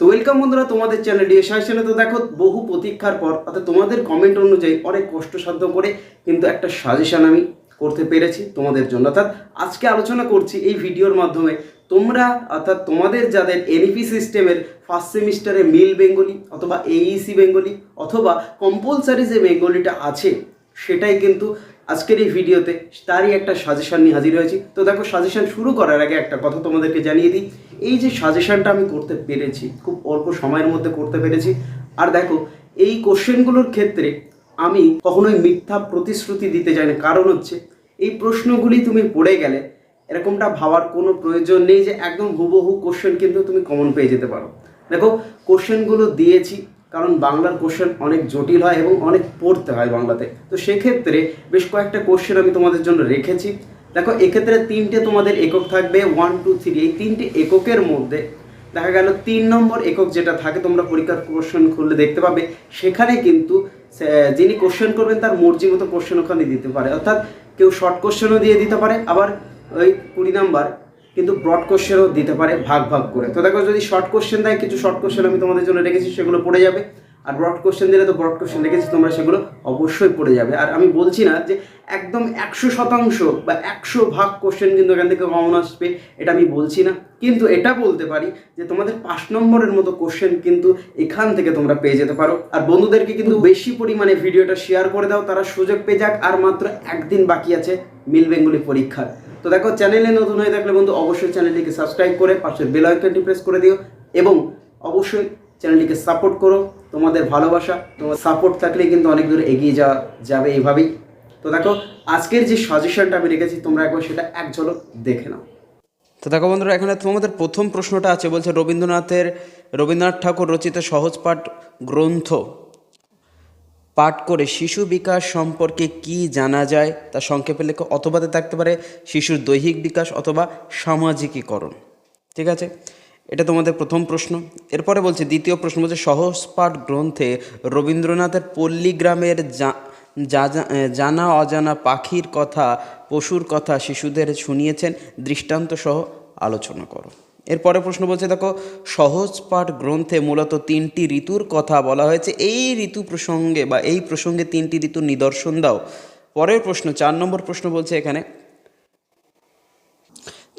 তো ওয়েলকাম বন্ধুরা, তোমাদের চ্যানেল ডিএসআই চ্যানেলে তো দেখো, বহু প্রতীক্ষার পর, অর্থাৎ তোমাদের কমেন্ট অনুযায়ী অনেক কষ্টসাধ্য করে কিন্তু একটা সাজেশন আমি করতে পেরেছি তোমাদের জন্য। অর্থাৎ আজকে আলোচনা করছি এই ভিডিওর মাধ্যমে তোমরা, অর্থাৎ তোমাদের যাদের এনইপি সিস্টেমের ফার্স্ট সেমিস্টারে মিল বেঙ্গলি অথবা এইসি বেঙ্গলি অথবা কম্পালসারি যে বেঙ্গলিটা আছে, সেটাই কিন্তু আজকের এই ভিডিওতে তারই একটা সাজেশন নিয়ে হাজির হয়েছি। তো দেখো সাজেশন শুরু করার আগে একটা কথা তোমাদেরকে জানিয়ে দিই। এই যে সাজেশনটা আমি করতে পেরেছি, খুব অল্প সময়ের মধ্যে করতে পেরেছি। আর দেখো, এই কোশ্চেনগুলোর ক্ষেত্রে আমি কখনোই মিথ্যা প্রতিশ্রুতি দিতে চাই না। কারণ হচ্ছে, এই প্রশ্নগুলি তুমি পড়ে গেলে এরকমটা ভাবার কোনো প্রয়োজন নেই যে একদম হুবহু কোশ্চেন কিন্তু তুমি কমন পেয়ে যেতে পারো। দেখো কোশ্চেনগুলো দিয়েছি কারণ বাংলার কোশ্চেন অনেক জটিল হয় এবং অনেক পড়তে হয় বাংলাতে। তো সেক্ষেত্রে বেশ কয়েকটা কোশ্চেন আমি তোমাদের জন্য রেখেছি। দেখো, এক্ষেত্রে তিনটে তোমাদের একক থাকবে ওয়ান টু থ্রি এই তিনটে এককের মধ্যে দেখা গেল তিন নম্বর একক যেটা থাকে, তোমরা পরীক্ষার কোশ্চেন খুললে দেখতে পাবে। সেখানে কিন্তু যিনি কোশ্চেন করবেন তার মর্জি মতো কোশ্চেন ওখানে দিতে পারে। অর্থাৎ কেউ শর্ট কোশ্চেনও দিয়ে দিতে পারে। আবার ওই কুড়ি নাম্বার কিন্তু ব্রড কোশ্চেনও দিতে পারে, ভাগ ভাগ করে। তো দেখো, যদি শর্ট কোশ্চেন দেয়, কিছু শর্ট কোশ্চেন আমি তোমাদের জন্য রেখেছি, সেগুলো পড়ে যাবে। আর ব্রড কোশ্চেন দিলে তো ব্রড কোশ্চেন রেখেছি, তোমরা সেগুলো অবশ্যই পড়ে যাবে। আর আমি বলছি না যে একদম একশো শতাংশ বা একশো ভাগ কোশ্চেন কিন্তু এখান থেকে কমন আসবে, এটা আমি বলছি না। কিন্তু এটা বলতে পারি যে তোমাদের পাঁচ নম্বরের মতো কোশ্চেন কিন্তু এখান থেকে তোমরা পেয়ে যেতে পারো। আর বন্ধুদেরকে কিন্তু বেশি পরিমাণে ভিডিওটা শেয়ার করে দাও, তারা সুযোগ পেয়ে যাক, আর মাত্র একদিন বাকি আছে মিল বেঙ্গলি পরীক্ষার। তো দেখো, চ্যানেলে নতুন হয়ে থাকলে বন্ধু অবশ্যই চ্যানেলটিকে সাবস্ক্রাইব করে পাশের বেল আইকনটি প্রেস করে দিও এবং অবশ্যই চ্যানেলটিকে সাপোর্ট করো। তোমাদের ভালোবাসা তোমার সাপোর্ট থাকলে কিন্তু অনেক দূর এগিয়ে যাওয়া যাবে এইভাবেই। তো দেখো, আজকের যে সাজেশনটা আমি রেখেছি, তোমরা একবার সেটা এক ঝলক দেখে নাও। তো দেখো বন্ধুরা, এখানে তোমাদের প্রথম প্রশ্নটা আছে, বলছে রবীন্দ্রনাথের, রবীন্দ্রনাথ ঠাকুর রচিত সহজ পাঠ গ্রন্থ। পাঠ করে শিশু বিকাশ সম্পর্কে কি জানা যায় তা সংক্ষেপে লেখো অথবাতে থাকতে পারে শিশুর দৈহিক বিকাশ অথবা সামাজিকীকরণ। ঠিক আছে? এটা তোমাদের প্রথম প্রশ্ন। এরপরে বলছে, দ্বিতীয় প্রশ্ন বলছে, সহজ পাঠ গ্রন্থে রবীন্দ্রনাথের পল্লী গ্রামের জানা অজানা পাখির কথা, পশুর কথা শিশুদের শুনিয়েছেন। দৃষ্টান্ত সহ আলোচনা করো। এরপরে প্রশ্ন বলছে, দেখো, সহজ পাঠ গ্রন্থে মূলত তিনটি ঋতুর কথা বলা হয়েছে। এই ঋতু প্রসঙ্গে বা এই প্রসঙ্গে তিনটি ঋতুর নিদর্শন দাও। পরের প্রশ্ন, চার নম্বর প্রশ্ন বলছে এখানে,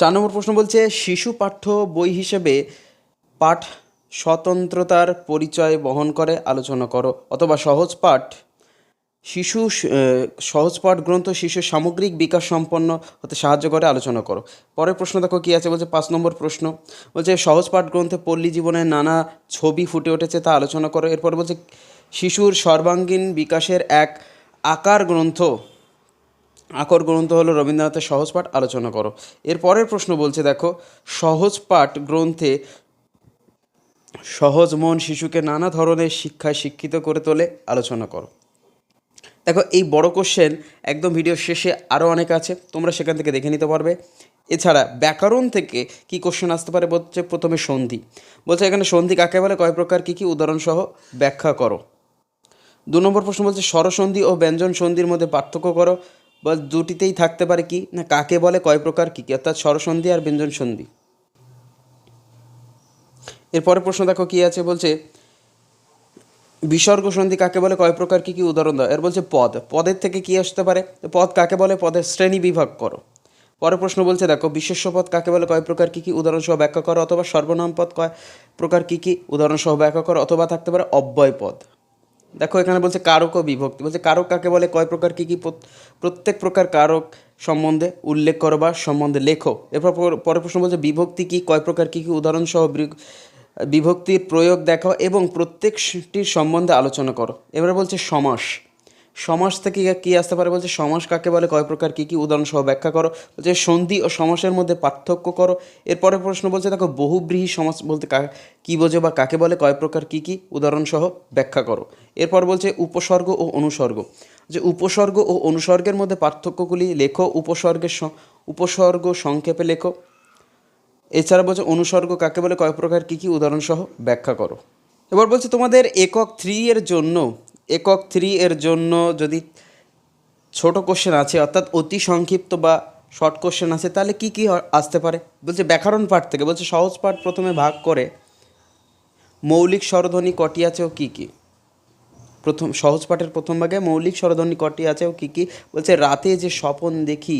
চার নম্বর প্রশ্ন বলছে, শিশু পাঠ্য বই হিসেবে পাঠ স্বতন্ত্রতার পরিচয় বহন করে, আলোচনা করো, অথবা সহজ পাঠ শিশু স- আহ, সহজ পাঠ গ্রন্থ শিশু সামগ্রিক বিকাশ সম্পন্ন হতে সাহায্য করে আলোচনা করো। পরের প্রশ্ন দেখো কী আছে? বলছে পাঁচ নম্বর প্রশ্ন। বলছে সহজপাঠ গ্রন্থে পল্লী জীবনের নানা ছবি ফুটে উঠেছে তা আলোচনা করো। এরপর বলছে শিশুর সর্বাঙ্গীন বিকাশের এক আকার গ্রন্থ আকর গ্রন্থ হলো রবীন্দ্রনাথের সহজ পাঠ আলোচনা করো। এর পরের প্রশ্ন বলছে দেখো সহজ পাঠ গ্রন্থে সহজ মন শিশুকে নানা ধরনের শিক্ষায় শিক্ষিত করে তোলে আলোচনা করো। দেখো, এই বড় কোশ্চেন একদম ভিডিও শেষে আরও অনেক আছে, তোমরা সেখান থেকে দেখে নিতে পারবে। এছাড়া ব্যাকরণ থেকে কি কোশ্চেন আসতে পারে বলছে প্রথমে সন্ধি। বলছে এখানে সন্ধি কাকে বলে, কয় প্রকার, কী কী, উদাহরণসহ ব্যাখ্যা করো। দু নম্বর প্রশ্ন বলছে, স্বরসন্ধি ও ব্যঞ্জন সন্ধির মধ্যে পার্থক্য করো। বা দুটিতেই থাকতে পারে কি, না কাকে বলে, কয় প্রকার, কী কী, অর্থাৎ স্বরসন্ধি আর ব্যঞ্জন সন্ধি। এরপরে প্রশ্ন দেখো কী আছে, বলছে বিসর্গ সন্ধি কাকে বলে? কয় প্রকার কি কি উদাহরণ দাও এর বলছে পদ। পদের থেকে কি আসতে পারে? পদ কাকে বলে? পদের শ্রেণি বিভাগ করো। পরের প্রশ্ন বলছে, দেখো, বিশেষ্য পদ কাকে বলে? কয় প্রকার কি কি উদাহরণ সহ ব্যাখ্যা করো? অথবা সর্বনাম পদ কয় প্রকার কি কি উদাহরণ সহ ব্যাখ্যা করো? অথবা থাকতে পারে অব্যয় পদ। দেখো, এখানে বলছে কারক ও বিভক্তি। বলছে কারক কাকে বলে? কয় প্রকার কি কি প্রত্যেক প্রকার কারক সম্বন্ধে উল্লেখ করো বা সম্বন্ধে লেখো। এরপর পর- পরের প্রশ্ন বলছে, বিভক্তি কি? কয় প্রকার কি কি উদাহরণ সহ বি- বিভক্তির প্রয়োগ দেখাও এবং প্রত্যেকটির সম্বন্ধে আলোচনা করো। এবারে বলছে সমাস। সমাস থেকে কি আসতে পারে? বলছে সমাস কাকে বলে? কয় প্রকার কী কী উদাহরণ সহ ব্যাখ্যা করো। বলছে সন্ধি ও সমাসের মধ্যে পার্থক্য করো। এরপরে প্রশ্ন বলছে, দেখো বহুব্রীহি সমাস বলতে কা কী বোঝো বা কাকে বলে? কয় প্রকার কী কী উদাহরণ সহ ব্যাখ্যা করো। এরপর বলছে উপসর্গ ও অনুসর্গ। যে উপসর্গ ও অনুসর্গের মধ্যে পার্থক্যগুলি লেখো, উপসর্গের উপসর্গ সংক্ষেপে লেখো। এছাড়া বলছে অনুসর্গ কাকে বলে, কয় প্রকার, কী কী উদাহরণসহ ব্যাখ্যা করো। এবার বলছে তোমাদের একক থ্রি এর জন্য, একক থ্রি এর জন্য যদি ছোট কোশ্চেন আছে, অর্থাৎ অতি সংক্ষিপ্ত বা শর্ট কোশ্চেন আছে, তাহলে কি কি আসতে পারে? বলছে ব্যাকরণ পাঠ থেকে, বলছে সহজ পাঠ প্রথমে ভাগ করে মৌলিক স্বরধ্বনি কটি আছে ও কী কী? প্রথম, সহজ পাঠের প্রথম ভাগে মৌলিক স্বরধ্বনি কটি আছে ও কী কী? বলছে রাতে যে স্বপন দেখি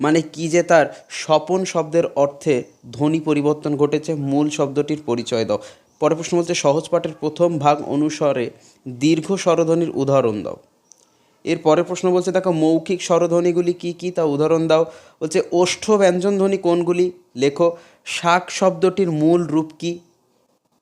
মানে কি যে তার স্বপন শব্দের অর্থে ধ্বনি পরিবর্তন ঘটেছে, মূল শব্দটির পরিচয় দাও। পরের প্রশ্ন বলছে, সহজ পাঠের প্রথম ভাগ অনুসারে দীর্ঘ স্বরধ্বনির উদাহরণ দাও। এর পরের প্রশ্ন বলছে, দেখো মৌখিক স্বরধ্বনিগুলি কী কী তা উদাহরণ দাও। বলছে, ওষ্ঠ ব্যঞ্জন ধ্বনি কোনগুলি? লেখো, শাক শব্দটির মূল রূপ কী?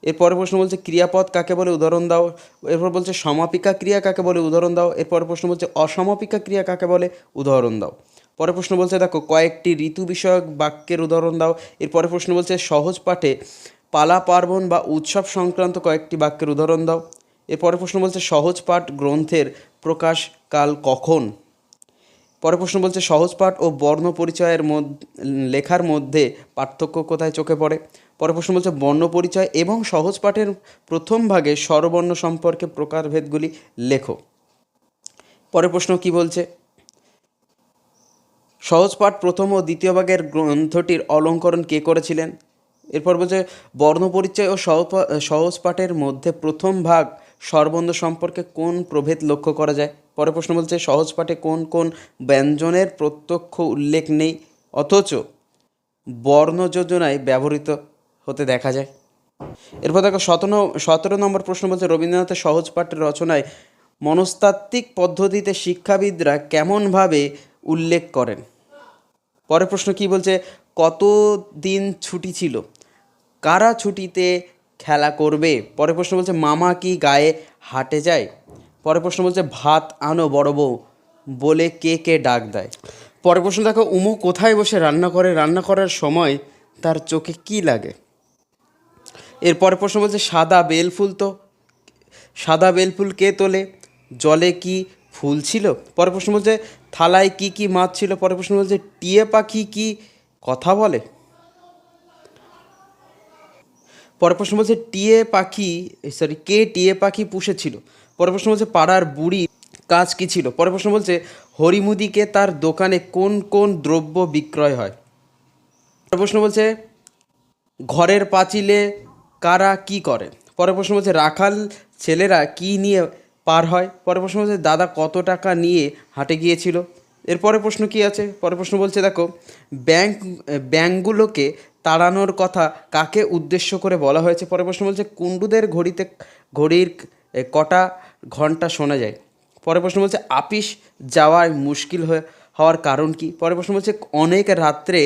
এরপরে প্রশ্ন বলছে, ক্রিয়াপদ কাকে বলে উদাহরণ দাও। এরপর বলছে, সমাপিকা ক্রিয়া কাকে বলে উদাহরণ দাও। এরপর প্রশ্ন বলছে, অসমাপিকা ক্রিয়া কাকে বলে উদাহরণ দাও। পরে প্রশ্ন বলছে, দেখো, কয়েকটি ঋতু বিষয়ক বাক্যের উদাহরণ দাও। এরপরে প্রশ্ন বলছে, সহজ পাঠে পালা, পার্বণ বা উৎসব সংক্রান্ত কয়েকটি বাক্যের উদাহরণ দাও। এরপরে প্রশ্ন বলছে, সহজ পাঠ গ্রন্থের প্রকাশ কাল কখন? পরের প্রশ্ন বলছে, সহজ পাঠ ও বর্ণ পরিচয়ের লেখার মধ্যে পার্থক্য কোথায় চোখে পড়ে? পরের প্রশ্ন বলছে, বর্ণ পরিচয় এবং সহজ পাঠের প্রথম ভাগে স্বরবর্ণ সম্পর্কে প্রকারভেদগুলি লেখো। পরের প্রশ্ন কি বলছে? সহজ পাঠ প্রথম ও দ্বিতীয় ভাগের গ্রন্থটির অলঙ্করণ কে করেছিলেন? এরপর বলছে, বর্ণ পরিচয় ও সহজ পাঠের মধ্যে প্রথম ভাগ স্বরবন্ধ সম্পর্কে কোন প্রভেদ লক্ষ্য করা যায়? পরের প্রশ্ন বলছে, সহজ পাঠে কোন কোন ব্যঞ্জনের প্রত্যক্ষ উল্লেখ নেই? অথচ বর্ণ যোজনায় ব্যবহৃত হতে দেখা যায়। এরপর দেখো, সতেরো সতেরো নম্বর প্রশ্ন বলছে, রবীন্দ্রনাথের সহজ পাঠের রচনায় মনস্তাত্ত্বিক পদ্ধতিতে শিক্ষাবিদরা কেমনভাবে উল্লেখ করেন? পরের প্রশ্ন কি বলছে কত দিন ছুটি ছিল? কারা ছুটিতে খেলা করবে? পরের প্রশ্ন বলছে, মামা কি গায়ে হাটে যায়? পরের প্রশ্ন বলছে, ভাত আনো বড় বউ বলে কে কে ডাক দেয়? পরের প্রশ্ন, দেখো, উমু কোথায় বসে রান্না করে? রান্না করার সময় তার চোখে কি লাগে? এরপরে প্রশ্ন বলছে, সাদা বেলফুল তো, সাদা বেলফুল কে তোলে? জলে কি ফুল ছিল? পরের প্রশ্ন বলছে থালায় কি কি মাছ ছিল? পরে প্রশ্ন বলছে টিয়ে পাখি কি কথা বলে? পরের প্রশ্ন বলছে টিয়ে পাখি সরি কে টিয়ে পাখি পুষেছিল? পরের প্রশ্ন বলছে পাড়ার বুড়ি কাজ কি ছিল? পরের প্রশ্ন বলছে হরিমুদিকে তার দোকানে কোন কোন দ্রব্য বিক্রয় হয়? পরের প্রশ্ন বলছে ঘরের পাঁচিলে কারা কি করে? পরের প্রশ্ন বলছে রাখাল ছেলেরা কি নিয়ে পার হয়। পরের প্রশ্ন বলছে দাদা কত টাকা নিয়ে হাটে গিয়েছিল? এরপরে প্রশ্ন কি আছে? পরের প্রশ্ন বলছে, দেখো, ব্যাংক, ব্যাংকগুলোকে তাড়ানোর কথা কাকে উদ্দেশ্য করে বলা হয়েছে? পরের প্রশ্ন বলছে, কুণ্ডুদের ঘড়িতে, ঘড়ির কটা ঘণ্টা শোনা যায়? পরের প্রশ্ন বলছে, আপিস যাওয়ায় মুশকিল হয়ে, হওয়ার কারণ কি? পরের প্রশ্ন বলছে, অনেক রাত্রে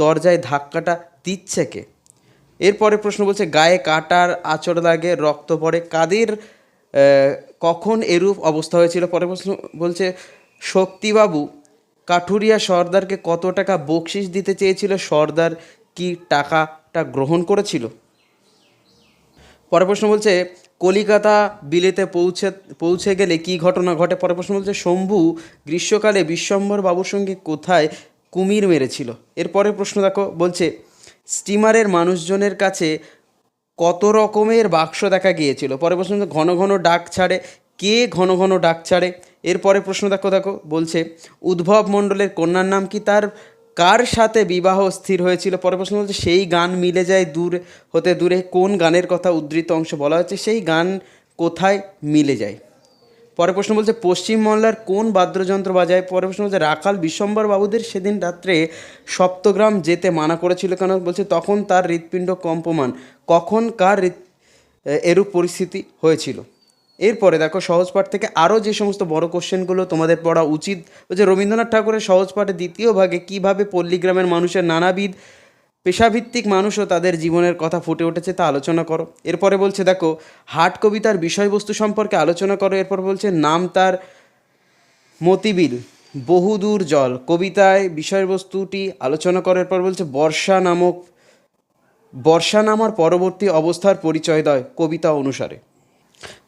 দরজায় ধাক্কাটা দিচ্ছে কে? এরপরে প্রশ্ন বলছে, গায়ে কাটার আচর লাগে, রক্ত পড়ে, কাদের কখন এরূপ অবস্থা হয়েছিল? পরে প্রশ্ন বলছে, শক্তিবাবু, কাঠুরিয়া সর্দারকে কত টাকা বকশিস দিতে চেয়েছিল? সর্দার কি টাকাটা গ্রহণ করেছিল? পরের প্রশ্ন বলছে, কলিকাতা বিলেতে পৌঁছে পৌঁছে গেলে কি ঘটনা ঘটে? পরের প্রশ্ন বলছে, শম্ভু, গ্রীষ্মকালে বিশ্বম্বর বাবুর সঙ্গে কোথায় কুমির মেরেছিল? এরপরের প্রশ্ন দেখো, বলছে, স্টিমারের মানুষজনের কাছে কত রকমের বাক্স দেখা গিয়েছিল। পরে প্রশ্ন ঘন ঘন ডাক ছাড়ে। কে ঘন ঘন ডাক ছাড়ে? এরপরে প্রশ্ন দেখো দেখো, বলছে, উদ্ভব মণ্ডলের কন্যার নাম কি? তার, কার সাথে বিবাহ স্থির হয়েছিল? পরে প্রশ্ন বলছে, সেই গান মিলে যায় দূর, হতে দূরে। কোন গানের কথা উদ্ধৃত অংশ বলা হচ্ছে? সেই গান কোথায় মিলে যায়? পরে প্রশ্ন বলছে পশ্চিম মহল্লার কোন বাদ্যযন্ত্র বাজায়? পরে প্রশ্ন বলছে, রাখাল বিশ্বম্বর বাবুদের সেদিন রাত্রে সপ্তগ্রাম যেতে মানা করেছিল কেন? বলছে, তখন তার হৃৎপিণ্ড কম্পমান। কখন কার এরূপ পরিস্থিতি হয়েছিল? এরপরে দেখো, সহজ পাঠ থেকে আরও যে সমস্ত বড় কোশ্চেনগুলো তোমাদের পড়া উচিত যে রবীন্দ্রনাথ ঠাকুরের সহজ পাঠের দ্বিতীয় ভাগে কীভাবে পল্লীগ্রামের মানুষের নানাবিধ পেশাভিত্তিক মানুষও তাদের জীবনের কথা ফুটে উঠেছে তা আলোচনা করো। এরপরে বলছে, দেখো, হাট কবিতার বিষয়বস্তু সম্পর্কে আলোচনা করো। এরপর বলছে, নাম তার মতিবিল, বহুদূর জল। কবিতায় বিষয়বস্তুটি আলোচনা করার এরপর বলছে, বর্ষা নামক, বর্ষা নামার পরবর্তী অবস্থার পরিচয় দেয় কবিতা অনুসারে।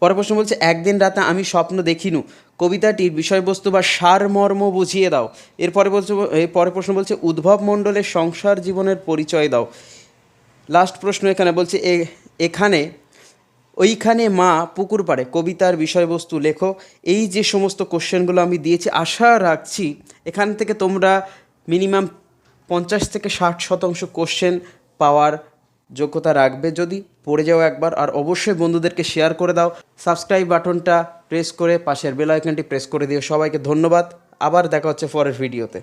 পরের প্রশ্ন বলছে, একদিন রাতে আমি স্বপ্ন দেখিনু। কবিতাটির বিষয়বস্তু বা সারমর্ম বুঝিয়ে দাও। এরপরে বলছে পরের প্রশ্ন বলছে, উদ্ভব মণ্ডলের সংসার জীবনের পরিচয় দাও। লাস্ট প্রশ্ন এখানে বলছে এখানে, ওইখানে মা পুকুর পাড়ে কবিতার বিষয়বস্তু লেখো। এই যে সমস্ত কোশ্চেনগুলো আমি দিয়েছি, আশা রাখছি এখান থেকে তোমরা মিনিমাম পঞ্চাশ থেকে ষাট শতাংশ কোশ্চেন পাওয়ার যোগ্যতা রাখবে যদি, পড়ে যাও একবার, আর অবশ্যই বন্ধুদেরকে শেয়ার করে দাও। সাবস্ক্রাইব বাটনটা প্রেস করে পাশের বেল আইকনটি প্রেস করে দিও। সবাইকে ধন্যবাদ। আবার দেখা হচ্ছে পরের ভিডিওতে